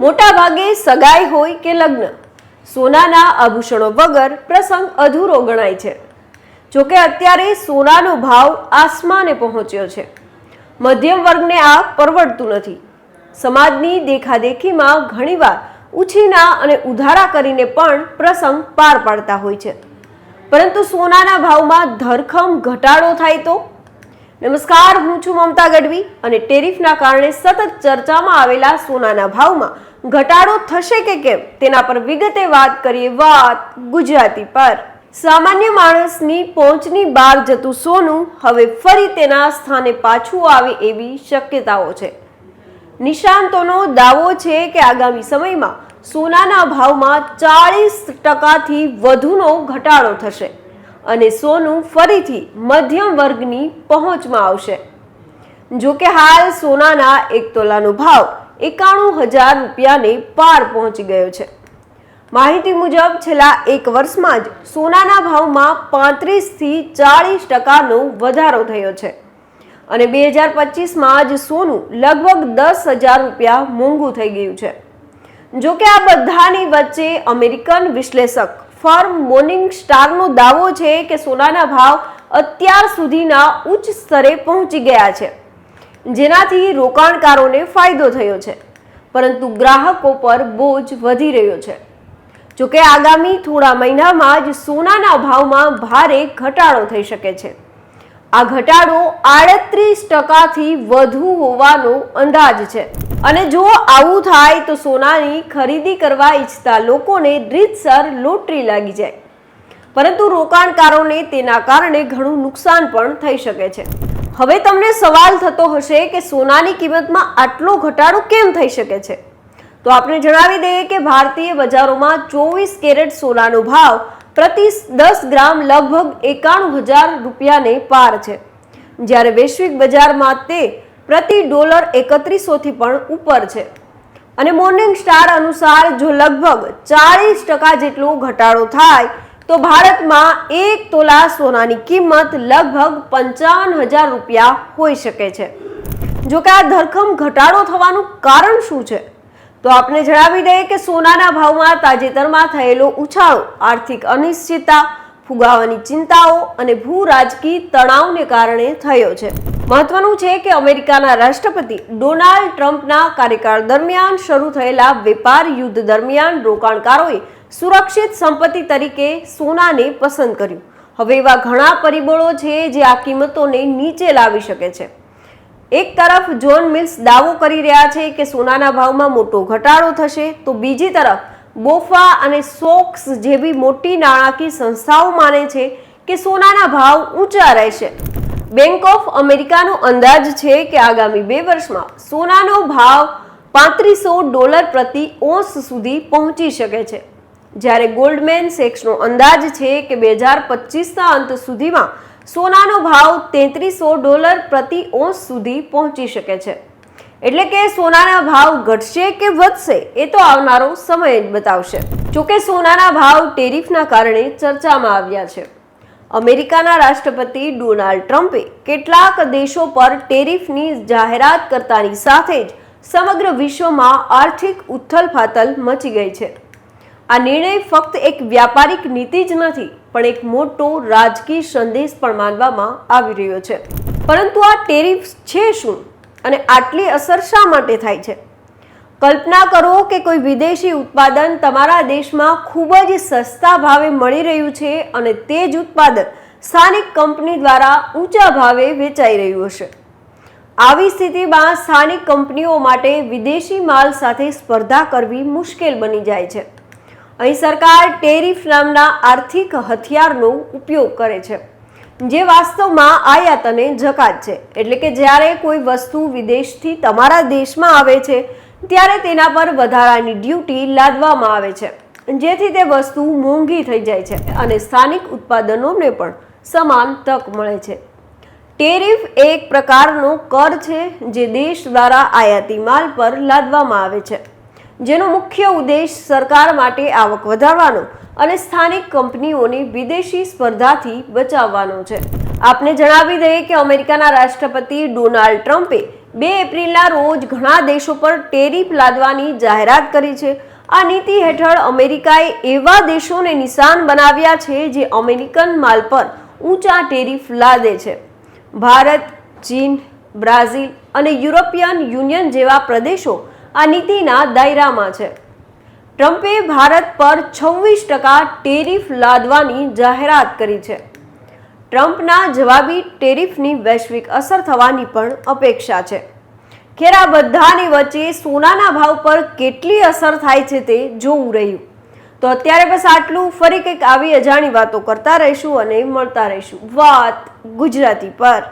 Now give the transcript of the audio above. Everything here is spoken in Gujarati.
મોટા ભાગે સગાઈ હોય કે લગ્ન. સોનાના આભૂષણો વગર પ્રસંગ અધૂરો ગણાય છે. જોકે અત્યારે સોનાનો ભાવ આસમાને પહોંચ્યો છે. મધ્યમ વર્ગને આ પરવડતું નથી. સમાજની દેખાદેખીમાં ઘણીવાર ઉછીના અને ઉધારા કરીને પણ પ્રસંગ પાર પાડતા હોય છે. પરંતુ સોનાના ભાવમાં ધરખમ ઘટાડો થાય તો નમસ્કાર, હું છું મમતા ગઢવી અને ટેરિફના કારણે સતત ચર્ચામાં આવેલા સોનાના ભાવમાં ઘટાડો થશે કે કેમ તેના પર વિગતે વાત કરીએ વાત ગુજરાતી પર. સામાન્ય માણસની પહોંચની બહાર જતું સોનું હવે ફરી તેના સ્થાને પાછું આવે એવી શક્યતાઓ છે. નિષ્ણાંતોનો દાવો છે કે આગામી સમયમાં સોનાના ભાવમાં ચાળીસ ટકાથી વધુનો ઘટાડો થશે. અને સોનું ફરીથી મધ્યમ વર્ગની પહોંચમાં આવશે. જો કે હાલ સોનાના એક તોલાનો ભાવ એકાણું હજાર રૂપિયાને પાર પહોંચી ગયો છે. માહિતી મુજબ છેલ્લા એક વર્ષમાં જ સોનાના ભાવમાં પાંત્રીસથી ચાળીસ ટકાનો વધારો થયો છે. અને બે હજાર પચીસમાં જ સોનું લગભગ દસ હજાર રૂપિયા મોંઘું થઈ ગયું છે. જો કે આ બધાની વચ્ચે અમેરિકન વિશ્લેષક ફર્મ મોર્નિંગ સ્ટારનો દાવો છે કે સોનાના ભાવ અત્યાર સુધીના ઉચ્ચ સ્તરે પહોંચી ગયા છે. જેનાથી રોકાણકારોને ફાયદો થયો છે. પરંતુ ગ્રાહકો પર બોજ વધી રહ્યો છે. જોકે આગામી થોડા મહિનામાં જ સોનાના ભાવમાં ભારે ઘટાડો થઈ શકે છે. આ ઘટાડો આડત્રીસ ટકાથી વધુ હોવાનો અંદાજ છે. અને જો આવું થાય તો સોનાની ખરીદી કરવા ઈચ્છતા લોકોને રીતસર લોટરી લાગી જાય. પરંતુ રોકાણકારોને તેના કારણે ઘણું નુકસાન પણ થઈ શકે છે. હવે તમને સવાલ થતો હશે કે સોનાની કિંમતમાં આટલો ઘટાડો કેમ થઈ શકે છે? તો આપણે જણાવી દઈએ કે ભારતીય બજારોમાં ચોવીસ કેરેટ સોનાનો ભાવ પ્રતિ દસ ગ્રામ લગભગ એકાણું હજાર રૂપિયાને પાર છે. જ્યારે વૈશ્વિક બજારમાં તે પ્રતિ ડોલર એકત્રીસોથી પણ ઉપર છે. અને મોર્નિંગ સ્ટાર અનુસાર જો લગભગ ચાળીસ ટકા જેટલો ઘટાડો થાય, તો ભારતમાં એક તોલા સોનાની કિંમત લગભગ પંચાવન હજાર રૂપિયા હોઈ શકે છે. જો કે આ ધરખમ ઘટાડો થવાનું કારણ શું છે? તો આપણે જણાવી દઈએ કે સોનાના ભાવમાં તાજેતરમાં થયેલો ઉછાળો, આર્થિક અનિશ્ચિતતા, ફુગાવાની ચિંતાઓ અને ભૂ રાજકીય તણાવને કારણે થયો છે. મહત્વનું છે કે અમેરિકાના રાષ્ટ્રપતિ ડોનાલ્ડ ટ્રમ્પના કાર્યકાળ દરમિયાન શરૂ થયેલા વેપાર યુદ્ધ દરમિયાન રોકાણકારોએ સુરક્ષિત સંપત્તિ તરીકે સોનાને પસંદ કર્યું. હવે એવા ઘણા પરિબળો છે જે આ કિંમતોને નીચે લાવી શકે છે. એક તરફ જોન મિલ્સ દાવો કરી રહ્યા છે કે સોનાના ભાવમાં મોટો ઘટાડો થશે, તો બીજી તરફ બોફા અને સોક્સ જેવી મોટી નાણાકીય સંસ્થાઓ માને છે કે સોનાના ભાવ ઊંચા રહેશે. બેંક ઓફ અમેરિકાનો અંદાજ છે કે આગામી બે વર્ષમાં સોનાનો ભાવ પાંત્રીસો ડોલર પ્રતિ ઓંસ સુધી પહોંચી શકે છે. જ્યારે ગોલ્ડમેન સેક્સનો અંદાજ છે કે બે હજાર પચીસના અંત સુધીમાં સોનાનો ભાવ તેત્રીસો ડોલર પ્રતિ ઓંસ સુધી પહોંચી શકે છે. એટલે કે સોનાના ભાવ ઘટશે કે વધશે એ તો આવનારો સમય જ બતાવશે. જોકે સોનાના ભાવ ટેરિફના કારણે ચર્ચામાં આવ્યા છે. અમેરિકાના રાષ્ટ્રપતિ ડોનાલ્ડ ટ્રમ્પે કેટલાક દેશો પર ટેરિફની જાહેરાત કરતાની સાથે જ સમગ્ર વિશ્વમાં આર્થિક ઉથલફાથલ મચી ગઈ છે. આ નિર્ણય ફક્ત એક વ્યાપારિક નીતિ જ નથી, પણ એક મોટો રાજકીય સંદેશ પણ માનવામાં આવી રહ્યો છે. પરંતુ આ ટેરિફ છે શું અને આટલી અસર શા માટે થાય છે? કલ્પના કરો કે કોઈ વિદેશી ઉત્પાદન તમારા દેશમાં ખૂબ જ સસ્તા ભાવે મળી રહ્યું છે અને તે જ ઉત્પાદન સ્થાનિક કંપની દ્વારા ઊંચા ભાવે વેચાઈ રહ્યું હશે. આવી સ્થિતિમાં સ્થાનિક કંપનીઓ માટે વિદેશી માલ સાથે સ્પર્ધા કરવી મુશ્કેલ બની જાય છે. અહીં સરકાર ટેરિફ નામના આર્થિક હથિયારનો ઉપયોગ કરે છે, જે વાસ્તવમાં આયાત અને જકાત છે. એટલે કે જ્યારે કોઈ વસ્તુ વિદેશથી તમારા દેશમાં આવે છે ત્યારે તેના પર વધારાની ડ્યુટી લાદવામાં આવે છે. જેથી તે વસ્તુ મોંઘી થઈ જાય છે અને સ્થાનિક ઉત્પાદનોને પણ સમાન તક મળે છે. ટેરિફ એક પ્રકારનો કર છે જે દેશ દ્વારા આયાતી માલ પર લાદવામાં આવે છે. જેનો મુખ્ય ઉદ્દેશ સરકાર માટે આવક વધારવાનો અને સ્થાનિક કંપનીઓને વિદેશી સ્પર્ધાથી બચાવવાનો છે. આપને જણાવી દઈએ કે અમેરિકાના રાષ્ટ્રપતિ ડોનાલ્ડ ટ્રમ્પે બે એપ્રિલના રોજ ઘણા દેશો પર ટેરિફ લાદવાની જાહેરાત કરી છે. આ નીતિ હેઠળ અમેરિકાએ એવા દેશોને નિશાન બનાવ્યા છે જે અમેરિકન માલ પર ઊંચા ટેરિફ લાદે છે. ભારત, ચીન, બ્રાઝિલ અને યુરોપિયન યુનિયન જેવા પ્રદેશો આ નીતિના દાયરામાં છે. ટ્રમ્પે ભારત પર છવ્વીસ ટકા ટેરિફ લાદવાની જાહેરાત કરી છે. ટ્રમ્પના જવાબી ટેરિફની વૈશ્વિક અસર થવાની પણ અપેક્ષા છે. ખેર બધાની વચ્ચે સોનાના ભાવ પર કેટલી અસર થાય છે તે જોવું રહ્યું. તો અત્યારે બસ આટલું, ફરી કંઈક આવી અજાણી વાતો કરતા રહીશું અને મળતા રહીશું. વાત ગુજરાતી પર.